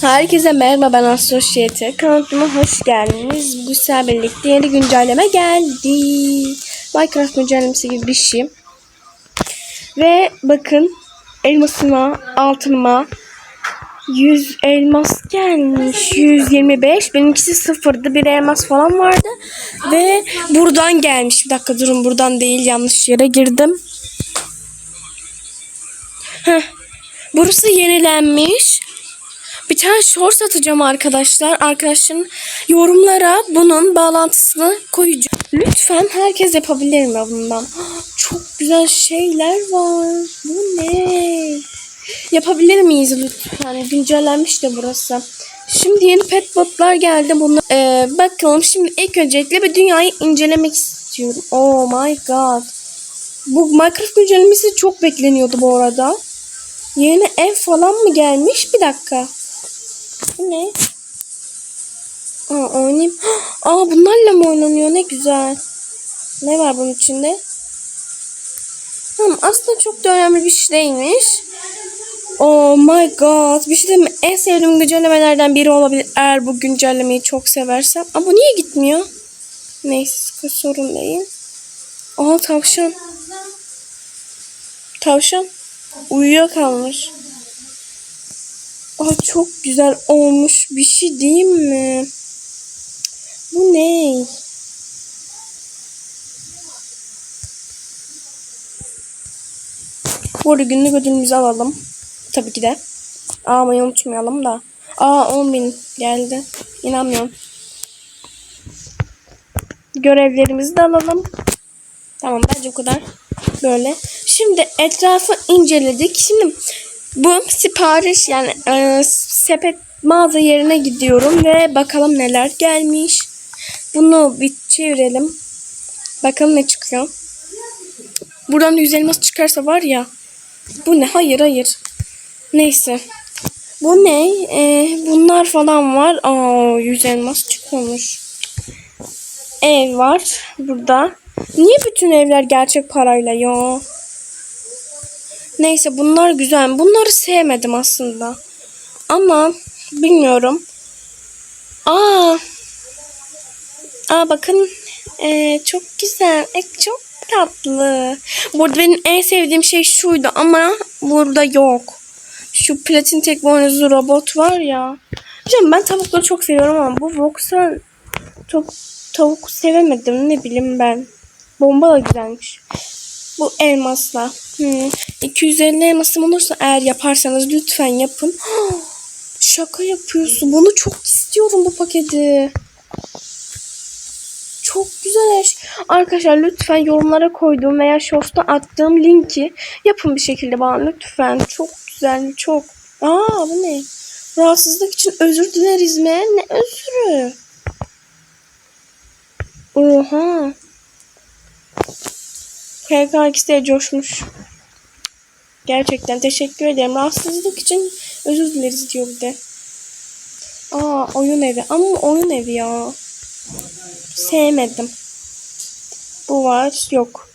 Herkese merhaba ben Asosiyete. Kanalıma hoş geldiniz. Bu sefer birlikte yeni güncelleme geldi. Minecraft güncellemesi gibi bir şey. Ve bakın elmasıma, altınıma 100 elmas gelmiş. 125. Benimkisi sıfırdı. Bir elmas falan vardı. Ve buradan gelmiş. Bir dakika durun buradan değil yanlış yere girdim. Heh. Burası yenilenmiş. Bir tane short atacağım arkadaşlar. Arkadaşların yorumlara bunun bağlantısını koyacağım. Lütfen herkes yapabilir mi bundan? Çok güzel şeyler var. Bu ne? Yapabilir miyiz lütfen? Güncellenmiş de burası. Şimdi yeni pet botlar geldi. Bunlar, Ee, bakalım şimdi ilk öncelikle bir dünyayı incelemek istiyorum. Oh my god. Bu Minecraft güncellemesi çok bekleniyordu bu arada. Yeni ev falan mı gelmiş? Bir dakika. Bu ne? Aa oynayayım. Aa bunlarla mı oynanıyor? Ne güzel. Ne var bunun içinde? Tamam aslında çok da önemli bir şey değilmiş. Oh my god. Bir şey mi? En sevdiğim güncellemelerden biri olabilir. Eğer bu güncellemeyi çok seversem. Ama bu niye gitmiyor? Neyse sorun değil. Aa tavşan. Tavşan. Uyuyor kalmış. Aa çok güzel olmuş bir şey değil mi? Bu ne? Bu arada günlük ödülümüzü alalım. Tabii ki de. Almayı unutmayalım da. Aa 10 bin geldi. İnanmıyorum. Görevlerimizi de alalım. Tamam bence bu kadar. Böyle. Şimdi etrafı inceledik. Şimdi bu sipariş yani e, sepet mağaza yerine gidiyorum ve bakalım neler gelmiş. Bunu bir çevirelim. Bakalım ne çıkıyor. Buradan yüz elmas çıkarsa var ya. Bu ne? Hayır hayır. Neyse. Bu ne? Ee, bunlar falan var. Aa, yüz elmas çıkıyormuş. Ev var burada. Niye bütün evler gerçek parayla ya? Neyse bunlar güzel. Bunları sevmedim aslında. Ama bilmiyorum. Aa. Aa bakın. Ee, çok güzel. E, çok tatlı. Burada benim en sevdiğim şey şuydu ama burada yok. Şu platin tek boynuzlu robot var ya. Canım ben tavukları çok seviyorum ama bu Vox'a çok tavuk sevemedim. Ne bileyim ben. Bomba da güzelmiş. Bu elmasla. Hmm. 250 elmasım olursa eğer yaparsanız lütfen yapın. Şaka yapıyorsun. Bunu çok istiyorum bu paketi. Çok güzel eş. Arkadaşlar lütfen yorumlara koyduğum veya shorts'ta attığım linki yapın bir şekilde bana lütfen. Çok güzel çok. Aa bu ne? Rahatsızlık için özür dileriz mi? Ne özürü? Oha. PK de coşmuş. Gerçekten teşekkür ederim. Rahatsızlık için özür dileriz diyor bir de. Aa oyun evi. Ama oyun evi ya. Sevmedim. Bu var. Yok.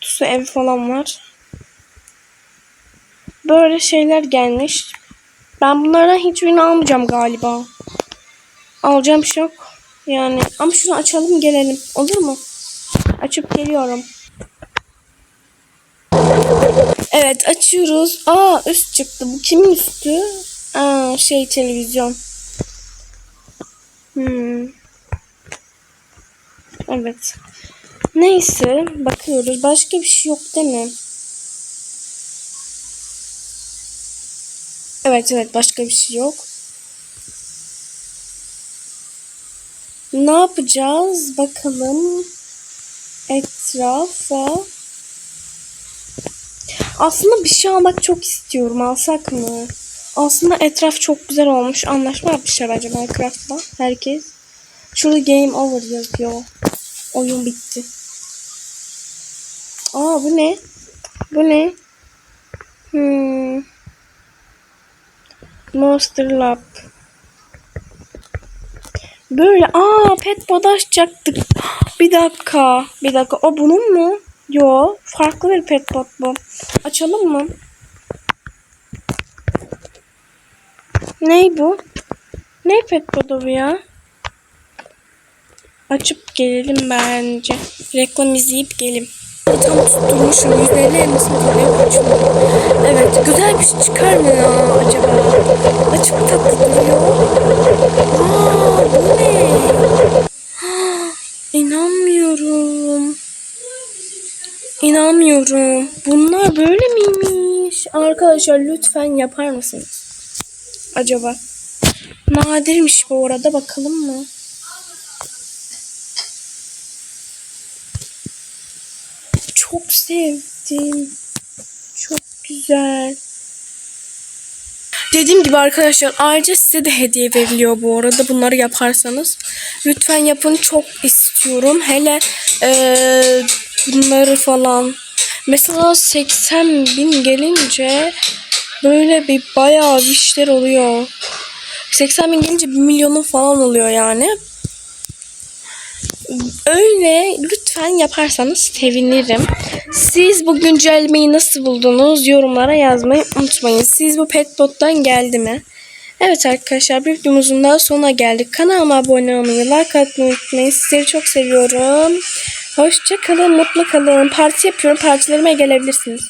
Su evi falan var. Böyle şeyler gelmiş. Ben bunlardan hiçbirini almayacağım galiba. Alacağım şey yok. Yani ama şunu açalım gelelim. Olur mu? Açıp geliyorum. Evet açıyoruz. Aa üst çıktı. Bu kimin üstü? Aa şey televizyon. Hmm. Evet. Neyse bakıyoruz. Başka bir şey yok değil mi? Evet evet başka bir şey yok. Ne yapacağız? Bakalım. Etrafa. Aslında bir şey almak çok istiyorum. Alsak mı? Aslında etraf çok güzel olmuş. Anlaşma yapmışlar bence Minecraft'la. Herkes. Şurada game over yazıyor. Oyun bitti. Aa bu ne? Bu ne? Hmm. Monster Lab. Böyle aa pet bot açacaktık. Bir dakika. Bir dakika. O bunun mu? Yo. Farklı bir pet bot bu. Açalım mı? Ney bu? Ne pet bu ya? Açıp gelelim bence. Reklam izleyip gelim. Tam tutturmuşum. 150 elmasım kalıyor. Açılıyor. Evet. Güzel bir şey çıkar mı ya acaba? Açık tatlı duruyor. Aa, bu ne? Ha, İnanmıyorum. İnanmıyorum. Bunlar böyle miymiş? Arkadaşlar lütfen yapar mısınız? Acaba? Nadirmiş bu arada bakalım mı? Çok sevdim. Çok güzel. Dediğim gibi arkadaşlar ayrıca size de hediye veriliyor bu arada bunları yaparsanız. Lütfen yapın çok istiyorum. Hele eee, bunları falan. Mesela 80 bin gelince böyle bir bayağı bir işler oluyor. 80 bin gelince 1 milyonun falan oluyor yani. Öyle lütfen yaparsanız sevinirim. Siz bu güncellemeyi nasıl buldunuz? Yorumlara yazmayı unutmayın. Siz bu petbot'tan geldi mi? Evet arkadaşlar bir videomuzun daha sonuna geldik. Kanalıma abone olmayı, like atmayı unutmayın. Sizleri çok seviyorum. Hoşça kalın, mutlu kalın. Parti yapıyorum. Partilerime gelebilirsiniz.